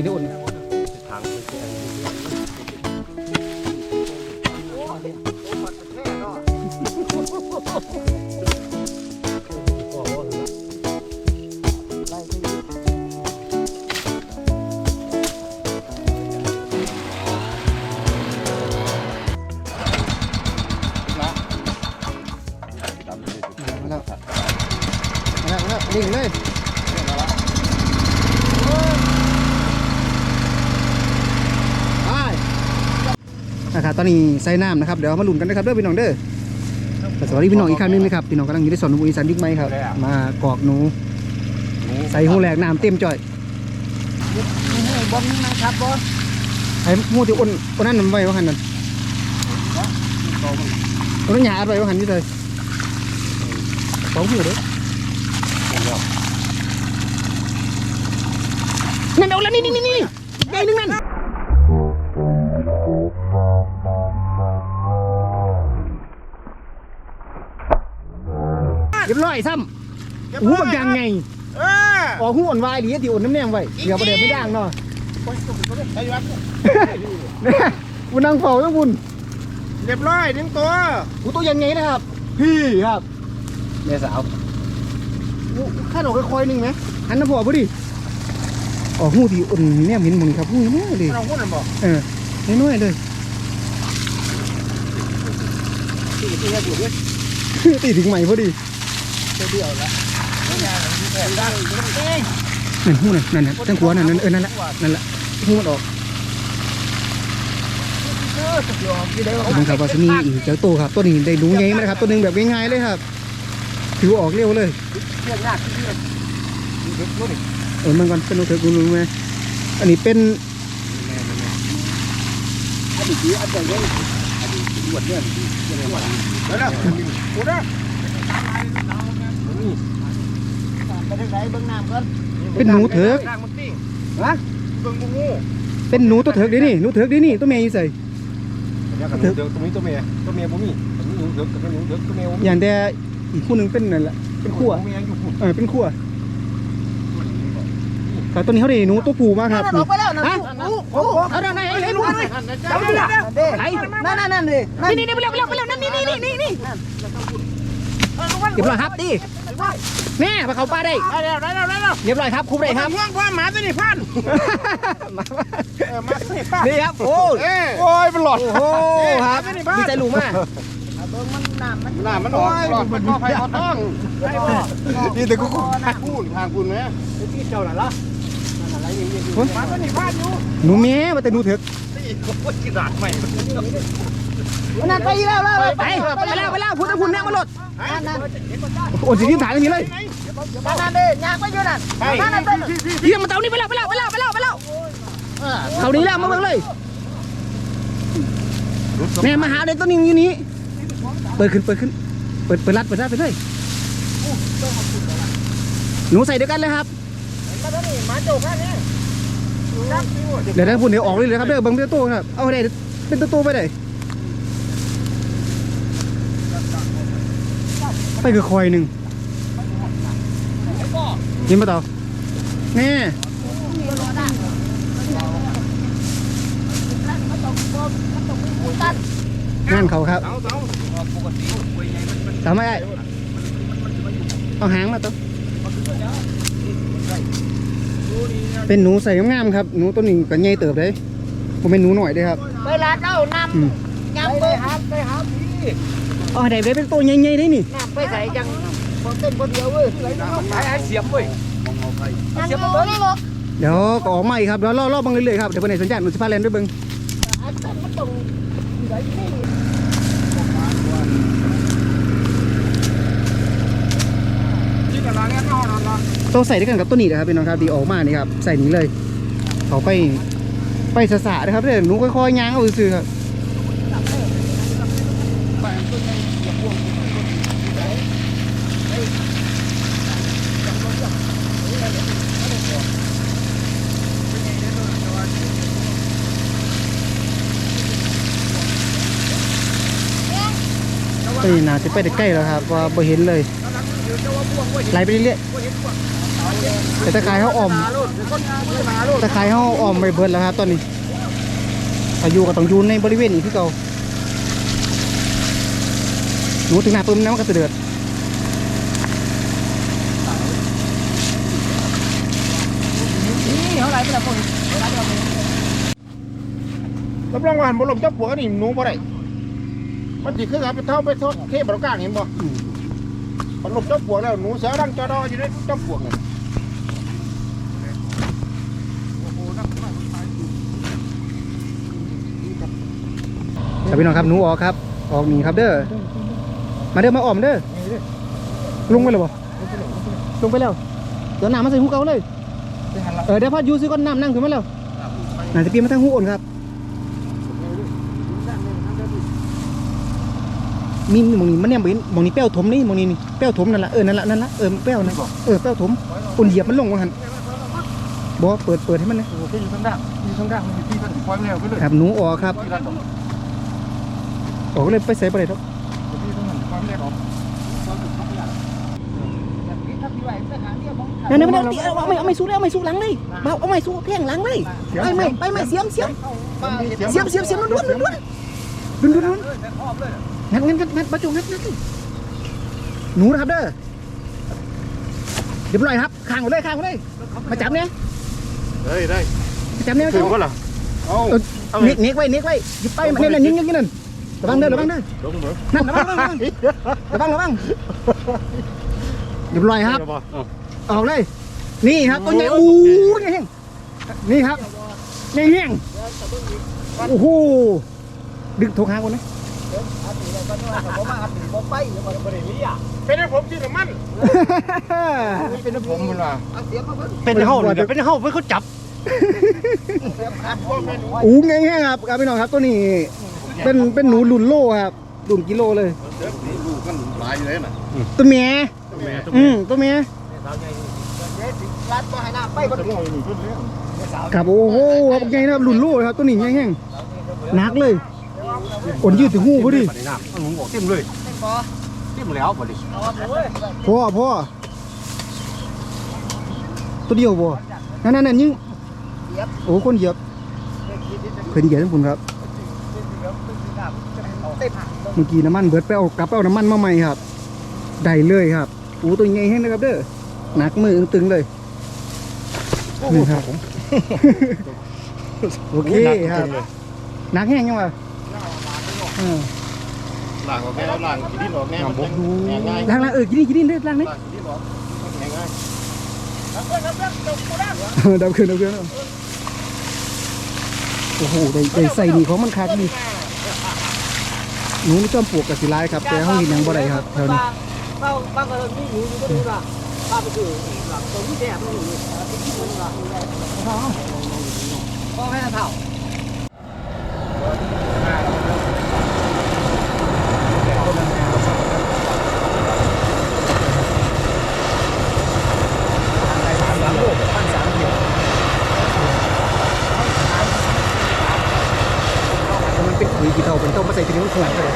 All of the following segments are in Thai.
กินได้อุ่นมาแล้วมาแล้วนิ่งเลยไป นะครับตอนนี้ใส่น้ำนะครับเดี๋ยวมาลุ้นกันนะครับเด้อพี่น้องเด้อแต่สวัสดีพี่น้องอีกครั้งหนึงนะครับพี่น้องกำลังอยู่ในสวนหนูอีสานบิ๊กไมค์ครับ มากอกหนู ใส่หูแหลกน้ำเต็มจ่อยบอมนะครับบอมไอ้หูที่อ้นอ้นนั่นมันไว้ว่าหันนั่นอ้นนั้นหยาดไว้ว่าหันนี่เลยสองหูเด้อนั่นเอาแล้วนี่นี่นี่นี่ใหญ่หนึงนั่น เรียบร้อยซ้ำหูบักยังไงเอออ๋อหูอ่อนวายหรือที่อ่อนน้ำแนงไว้เดี๋ยวประเดี๋ยวไม่ด่างเนาะใช่ครับเนี่ยบุญนางเฝ้าต้องบุญเรียบร้อยหนึ่งตัวกูตัวยังไงนะครับ พี่ครับแม่สาวกูข้าดอกค่อยๆหนึงไหมหันน้ำพอพอดีอ๋อหูที่อ่อนเนี่ยเห็นมึงครับหูน้อยเลยเราพูดกันบอกเออ น้อยๆเลยที่ที่จะอยู่ด้วยตีถึงใหม่พอดีเดียวละไม่ยากแค่ได้เองนั่นหูนั่นนั่นนั่นทั้งหัวนั่นนั่นเออนั่นแหละนั่นแหละหูมันออกขอบคุณครับวาสนีอีกเจ้าโตครับตัวนี้ได้ดูใหญ่ไหมครับ ตัวหนึงแบบง่ายๆเลยครับถือออกเร็วเลยเรื่องยากที่เรื่องเด็กนู้เออมันก่อนเป็นโนเถอะกูรู้ไหมอันนี้เป็น อันนี้คืออันใหญ่เลยอันนี้หวดเนี่ยแล้วนะพูดนะไปทางไหนเบื้องน้ำก่อนเป็นหนูเถอะน้ำมันติ้งฮะเบื้องงูเป็นหนูตัวเถิกเดินี่หนูเถิกเดินี่ตัวเมียอยู่ใส่เดี๋ยวกับหนูเดี๋ยวตรงนี้ตัวเมียตัวเมียบ่มีตัวนี้หนูเดี๋ยวกับหนูเดี๋ยวตัวเมียบ่มีอย่างแต่อีกคู่หนึ่งเป็นนั่นแหละเป็นขั้วตัวเมียอยู่พุ่นเออเป็นขั้วแต่ตัวนี้เขาได้หนูตัวผู้มาครับนั่นออกไปแล้วนั่นฮะโอ้โหเอาได้ได้ไอ้หนูจับได้แล้วนั่นนั่นนั่นดินี่นี่ไปเร็วไปเร็วไปเร็วนั่นนี่นี่นี่นี่เรียบร้อยครับดีแม่มาเขาป้าได้ได้แล้วได้แล้วได้แล้วเรียบร้อยครับคุบได้ครับห่วงพ่อหมาตัวนี้พันมาเออมาตัวนี้พันนี่ครับโอ้เออโอ้ยเป็นหลอดโอ้โหครับดีใจลูกมากหน้ามันออกหลอดมันก็ไฟก็ต้องได้บ่นี่แต่กูกูพูดทางคุณไหมที่เจ้าน่ะล่ะมาตัวนี้พันอยู่หนูแม่มาแต่หนูเถิก กระดาษใหม่นั่นไปแล้วแล้วไปไปแล้วไปแล้วพูดแต่พูดแม่มาหลดนั่นนั่นโอ้ยสิที่ถ่ายอย่างนี้เลยนั่นดิยางไปอยู่นั่นนั่นนั่นต้นเยี่ยมมาเตานี่ไปแล้วไปแล้วไปแล้วไปแล้วไปแล้วเท่านี้แล้วมาเบิ่งเลยแม่มาหาเด็กตัวนี้อยู่นี้เปิดขึ้นเปิดขึ้นเปิดเปิดรัดเปิดรัดไปเลยหนูใส่เดียวกันเลยครับมาตัวนี้มาโจกแค่นี้ครับ เดี๋ยวถ้พูดเดี๋ยวออกเลยเลยครับเด้อเบิ่งเป็นตัวครับเอาได้เป็นตัวตัวไปเลยไปคือคอยหนึ่งยินมาต่อแน่งานเขาครับสาเสาปกติกล้วยใหญ่มันมันทำไม่ได้เอาหางมาตัว เป็นหนูใส่งามๆครับ หนูตัวนี้ก็ใหญ่เติบเลยผมเป็นหนูหน่อยเด้อครับไปลาเจ้าน้อืมำน้ำไปหาไปหาพี่เอาให้ได้เป็นตัวใหญ่ๆได้นี่ น้ำไปใส่จังคนเต้นคนเดียวเว้ยไอ้ไอ้เสียบเว้ยเสียบเบิ้งนี่ลูกเดี๋ยวก็ออกมาอีกครับเดี๋ยวรอรอบังเรื่อยๆครับเดี๋ยวไปไหนสนใจหนูสิพาแลนด้วยเบิ้งอันต้นมันต้องไหนนี่ ที่กระดาษเนี่ยนอนนอนนอน ต้องใส่ด้วยกันกับตัวนี้นะครับพี่น้องครับดีออกมานี่ครับใส่นี้เลยเขาไปไปสะสะนะครับเดี๋ยวหนูค่อยๆย่างเอาซื่อครับเอ้ยน่าจะไปได้ใกล้แล้วครับว่าบ่เห็นเลยไหลไปเรื่อยๆ แต่ตะไคร้เขาอ่อมตะไคร้เขาอ่อมไปเบิดแล้วครับตอนนี้อายุก็ต้องอยู่ในบริเวณนี้ที่เก่าหนูถึงหน้าปุ๊บน้ำมันก็จะเดือดรับรองว่าหันบ่ลมจับปัวนี่หนูบ่ได้มันสิคือกับไปเท่าไปทอดเทพบรกลางเห็นบ่มันลมจับปัวแล้วหนูเสือดังจอดออยู่ในจับปัวนี่ ครับพี่น้องครับหนูออกครับ ออกหนีครับเด้อมาเด้อมาอ่อมเด้อลงไปเลยบ่ลงไปแล้วเดี๋ยวน้ำมาใส่หูเก่าเลยเออเดี๋ยวพัดยูซื้อก้อนน้ำนั่งขึ้นมาแล้วน่าจะเปลี่ยนมาทางหูอ่อนครับมีมีหมองนี้มันเนี่ยบ่เห็นหมองนี้แป้วถมนี่หมองนี้นี่แป้วถมนั่นละเออนั่นละนั่นละเออแป้วนะเออแป้วถมอุ่นเหยียบมันลงว่าหันบอเปิดเปิดให้มันนะโอ้ที่อยู่ข้างด้านอยู่ข้างด้านมันอยู่ที่มันปล่อยแล้วไปเลยครับหนูออกครับ ออกเลยไปใส่ไปเลยครับที่ตรงนั้นปล่อยแล้วออกนั่นนั่นนั่นเอาไม่เอาไม่สู้เลยเอาไม่สู้หลังเลยเบาเอาไม่สู้แทงหลังเลยไปไม่ไปไม่เสียมเสียมเสียมเสียมเสียมล้วนล้วนล้วนล้วนล้วนล้วนงั้นงั้นงั้นงั้นประจุงั้นงั้นหนูนะครับเด้อเดี๋ยวปล่อยครับข้างหมดเลยข้างหมดเลยมาจับเนี่ยเฮ้ยได้มาจับเนี่ยมาถึจังบก็ล่ะเอาเน็กเน็กไว้เน็กไว้หยิบไปมาเนี่ยเนี่ยยิงยิงยิงนั่น ระวังเด้อระวังเด้อลงเหรอนั่นระวังระวังระวังระวังเดี๋ยวปล่อยครับ ออกเลย นี่ครับตัวใหญ่อู้ยแห้งนี่ครับใหญ่แห้งโอ้โหดึงโทรหาคนนะเป็นให้ผมที่น้ำมันเป็นให้ผมมันว่าเป็นเฮาเนี่ยเป็นเฮาเพิ่นเขาจับอู้ไงแห้งครับครับพี่น้องครับตัวนี้ เป็นเป็นหนูหลุนโลครับหลุนกิโลเลยลูกมันหลายอยู่เลยน่ะตัวเมียอืมตัวเมียรัดบ่ให้น้ำไปบ่ได้ครับโอ้โหครับไงนะครับหลุนโลเลยครับตัวนี้ไงแห้งหนักเลยอ่อนยืดถึงหูพอดีปานนี้น้ำมันหมูออกเต็มเลยเต็มแล้วบ่ดิพ่อพ่อตัวเดียวบ่นั่นนั่นนั่นยิงโอ้คนเหยียบเคยเหยียบทั้งคุณครับ เมื่อกี้น้ำมันเบิดไปเอากลับไปเอาน้ำมันมาใหม่ครับได้เลยครับโอ้ตัวใหญ่แห้งนะครับเด้อหนักมือตึงๆเลยนี่ครับโอเคครับหนักแห้งยังวะเออล้างออกแล้วล้างกินดินออกแน่มันบ่ดูง่ายล้างล้างเออกินนี่กินนี่เด้อล้างนี่ล้างกินดินออกง่ายดับเครื่องดับเครื่องโอ้โหได้ได้ใส่นี่ของมันคักดี หนูจอมปลวกกับสิลายครับแต่ห้องหินยังบ่ได้ครับแถวนี้บางบางกรณีหนูอยู่ก็ดูละป้าไปดูหลังตรงที่แดดมันอยู่ที่ที่มันละพ่อแม่เท่ามันเป็นขุยกี่เท่าเป็นต้องมาใส่ทีนี้มันขนาดเลย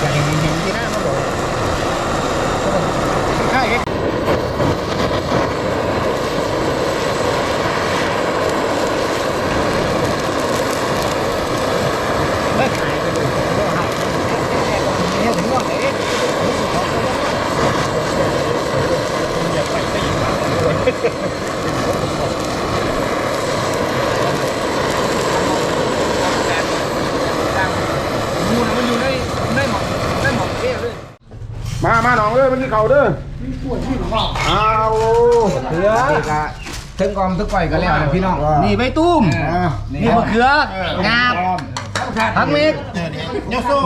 อยากเห็นเห็นที่หน้ามันบอก มามาน้อง เอ้ยมันที่เขาเด้อเอาเขือถึงกองทุกก่อยก็แล้วนะพี่น้องนี่ใบตุ้มนี่มะเขืองาบ ผักเม็ก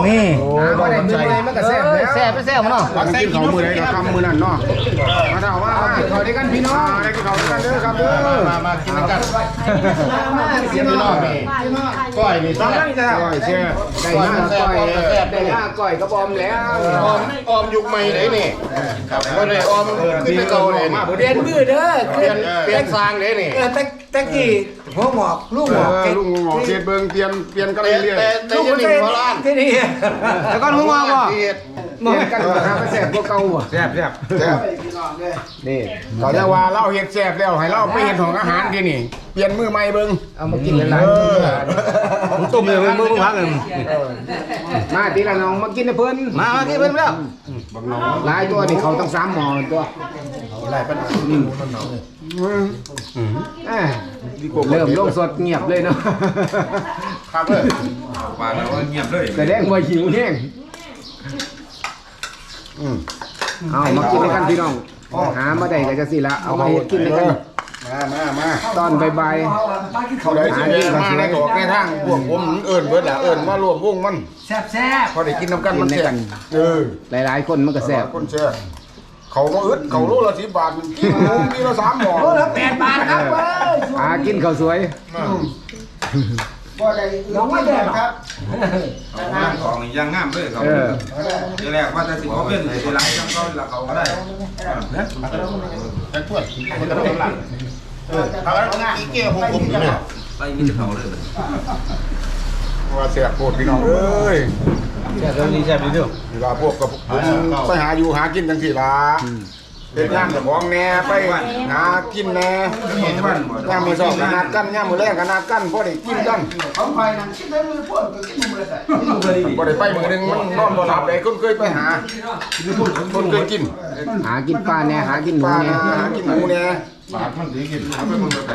นี่โอ้ยบอกมันใจมันก็แซ่บแซ่บไปแซ่บมาเนาะรักกินเขามือไหนก็ทำมือนั่นเนาะมาเถาว่าเขาด้วยกันพี่น้องได้กินเขาด้วยกันเด้อครับเด้อมามากินกันพี่น้องก้อยนี่ต้องนั่งจะก้อยแช่ได้ห้าก้อยได้ห้าก้อยก็บอมแล้วออมออมยุคใหม่ไหนนี่ครับบ่ได้ออมขึ้นไปเก่าเลยนี่เปลี่ยนมือเด้อเปลี่ยนเปลี่ยนสร้างเด้นี่ เออตะตะกี้หัวหมอกลูกหมอกลุงงอเปลี่ยนเบิ่งเปลี่ยนเปลี่ยนกันแต่เรื่อยแต่แต่อยังนี่หัวล้านที่นี่แต่ก่อนหัวหมอกบ่ ที่เฮ็ด เปลี่ยนกันหามาแซ่บกว่าเก่าบ่แซ่บแซ่บแซ่บนี่เขาจะว่าเราเฮ็ดแซ่บแล้วให้เราไปเฮ็ดของอาหารที่นี่ เปลี่ยนมือใหม่เบิ่งเอามากินหลายเออผมต้มเลยมึงมึงพักเลยๆมาทีละน้องมากินนะเพิ่นมามาที่เพิ่นแล้วหลายตัวนี่เขาต้องสามหม้อตัวหลายปัญหาเอ้ยเริ่มลงสดเงียบเลยเนาะครับเด้อมาแล้วเงียบเลยแสดงว่าหิวแห้ง อืมเอามากินด้วยกันพี่น้องหามาได้ก็จะสิละเอามาเฮ็ดกินด้วยกันมามามาตอนบ่ายเขาได้สิเดินมาในออกในทางพวกผมเอิ้นเบิดล่ะเอิ้นมารวมวงมันแซ่บแซ่บพอได้กินน้ำกันมันแซ่บเออๆหลายๆคนมันก็แซ่บคนแซ่บเขาก็อึดเขาโลละ10บาทกินหมูมีละ3หม้อแปดบาทครับเว้ยหากินข้าวสวย น้องไม่แดงครับงามของยังงามเลยเขาเออ ทีแรกว่าจะสิเขาเป็นทีหลังจังเขาละเขาก็ได้แต่ถ้วยมันก็ต้องหลังเออเอาแล้วอีเกี้ยผมผมนี่แหละไปมีแต่เขาเลยว่าเสียโคตรพี่น้องเอ้ยแซ่บดีแซ่บดีเดียวเวลาพวกกับผมไปหาอยู่หากินจังสี่ละ เป็นย่างกับของแหน่ไปหากินแหน่ย่างมือสอบขนาดกันย่างมือแรกขนาดกันพอได้กินกันของใครนั่นคิดได้มือพ่นก็คิดมือเลยพอได้ไปมือหนึงมันนอนบ่หลับเลยคนเคยไปหาคนเคยกิน หากินปลาแหน่หากินหปมูลาแหน่หากินหมูแหน่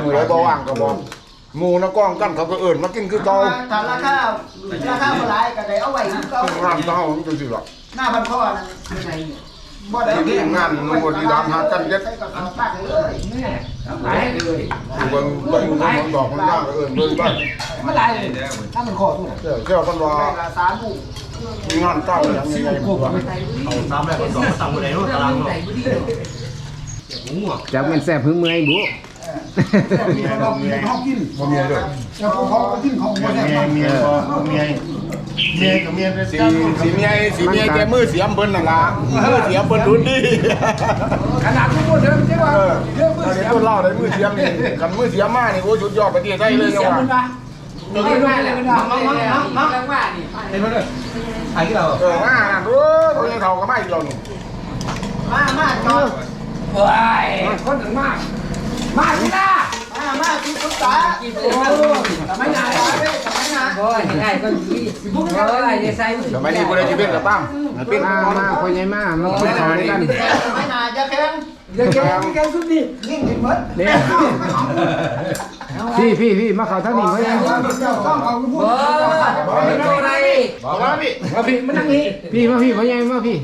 มือไรบ่ว่างก็บอกหมูนะกล้องกันเขาก็เอิ้นมากินคือเก่าถ้าราคาราคาเท่าไรก็ได้เอาไว้ก็งานเก่ามันจังซี่ล่ะหน้าพันพ่อนั่นบ่ได้ ที่งานมันบ่ดีดามหากันเย็ดใส่กระเป๋าปากเลยหลายเลยเบิ่งเบิ่งมันบอกมันย่างก็เอิ้นเบิ่งบ้างไม่ไรเลยถ้ามันคอตัวเจ้าเจ้ากันว่าละสามหมู่มีงานเก่าอย่างใหญ่ๆบ่ว่าจากมันแซ่บหึงเมื่อยบุบ่มียเลยสีสีเมียสีเมียแกมือเสียมเพิ่นนั่นล่ะมือเสียมเพิ่นดุนดีขนาดทุกคนเดิมใช่ป่ะเออถ้าเดี๋ยวคนเล่าได้มือเสียมนี่คันมือเสียมมานี่โอ้สุดยอดประเทศไทยเลยจังหวะมีได้ไหมเลยน้องน้องน้องน้องแล้วว่านี่เห็นมั้ยเลยไอ้ที่เราเออมานั่นโอ้ตัวนี้เขาก็มาอีกแล้วนี่มามาจอดเฮ้ยคนถึงมาก มาสิล่ะมามาคุณตุ๊กตาโอ้ทำไมนานทำไมนานโอ้ยง่ายก็ดีบุ้งอะไรจะใส่ทำไมนี่บ่ได้สิเป็นกับตั้มมามาพ่อใหญ่มามากินาคุยกันทำไมนานจะแข็ง จะแข็งแข็งสุดดิยิ่งถึงมัดเนี่ยพี่พี่พี่มาเข้าทางนี้พ่อใหญ่เจ้าต้องเอาพูดไม่ได้อะไรบอกว่าพี่มาพี่มันนั่งนี่พี่มาพี่พ่อใหญ่มาพี่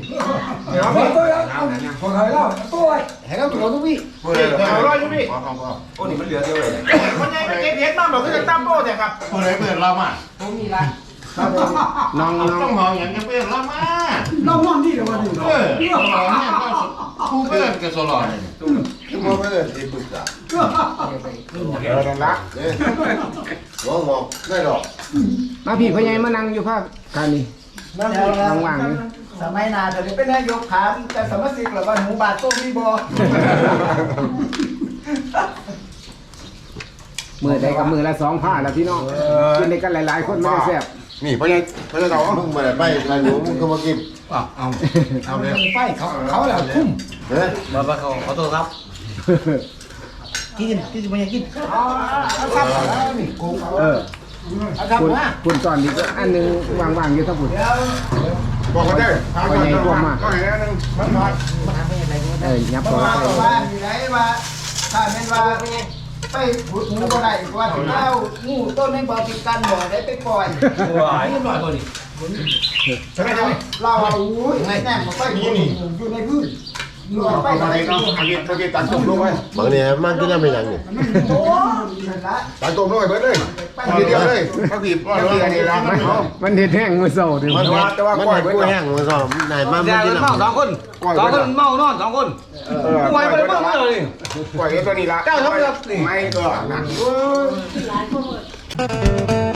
ตัวเอาคนไทยแล้วตัวให้เราตัวทุกพี่เปิดเอาร้อยอยู่พี่โอ้นี่มันเหลือเดียวเลยคนใหญ่ไปเก็บเห็ดน้ำบอกคือจะตั้มโบ้แต่ครับเปิดเปิดเรามาผมมีละ น้องน้องต้องมองอย่างนี้เปิดเรามาเราห้องที่เรามาดูเออผู้เปิดกับโซลอนคือบ่เปิดที่ปรึกษาเออนั่นละเอ้ยมองมองได้ดอกมาพี่พ่อใหญ่มานั่งอยู่ภาคการนี้ว่างๆนี่สมัยนาเดี๋ยวนี้เป็นนายกถามแต่สมัครสิกหรือว่าหมูบาทต้มมีบ่มือใดกับมือละสองผ้าแล้วพี่น้องกินด้วยกันหลาย ๆ คนมันก็แซ่บ นี่เพราะยังเพราะยังเรามึงมาไปอะไรหนูมึงก็มากินเอาเลยไฟเขาเขาแล้วคุ้มเฮ้ยมาบ้าเขาขอโทษครับกินที่จะมากินเอาเอาครับนี่กุ้งเออเอาครับคุณมาคุณตอนนี้ก็อันหนึงว่างๆอยู่ทั้งพุ่นเดี๋ยวบอกเขาได้ทางกันก็ให้อันนึงมันมาเออยับต่อว่าไปว่าอยู่ไหนว่าถ้าเป็นว่า ไปขุดหมูก็ได้ว่าถึงแล้วงูต้นนี้บ่ติดกันบ่ได้ไปปล่อยว้ายหน่อยตัวนี้ใช่ไหมใช่ไหมเราอุ้ยแน่นไปอยู่อยู่ในพื้นอยู่ ไปไปไปไปไปก็อากินอากินตังตุ่มลงไปบางเนี่ยมันก็ยังไม่ยังนี่โอ้นั่นละตังตุ่มลงไปเบิดเลยทีเดียวเลยเขาบีบเขาบีบอันนี้ละมันมันเห็ดแห้งมือเศร้าถึงมันว่าแต่ว่ามันก้อยเห็นเบิดกล้วยแห้งมาสอบไหนมาแซ่ไม่บกินเมาสองคนสองคนเมานอนสองคนเออป่วยไปเลยเมาเลยก้อยตัวนี้ละเจ้าทำแบบนี้ไม่ก็นั่น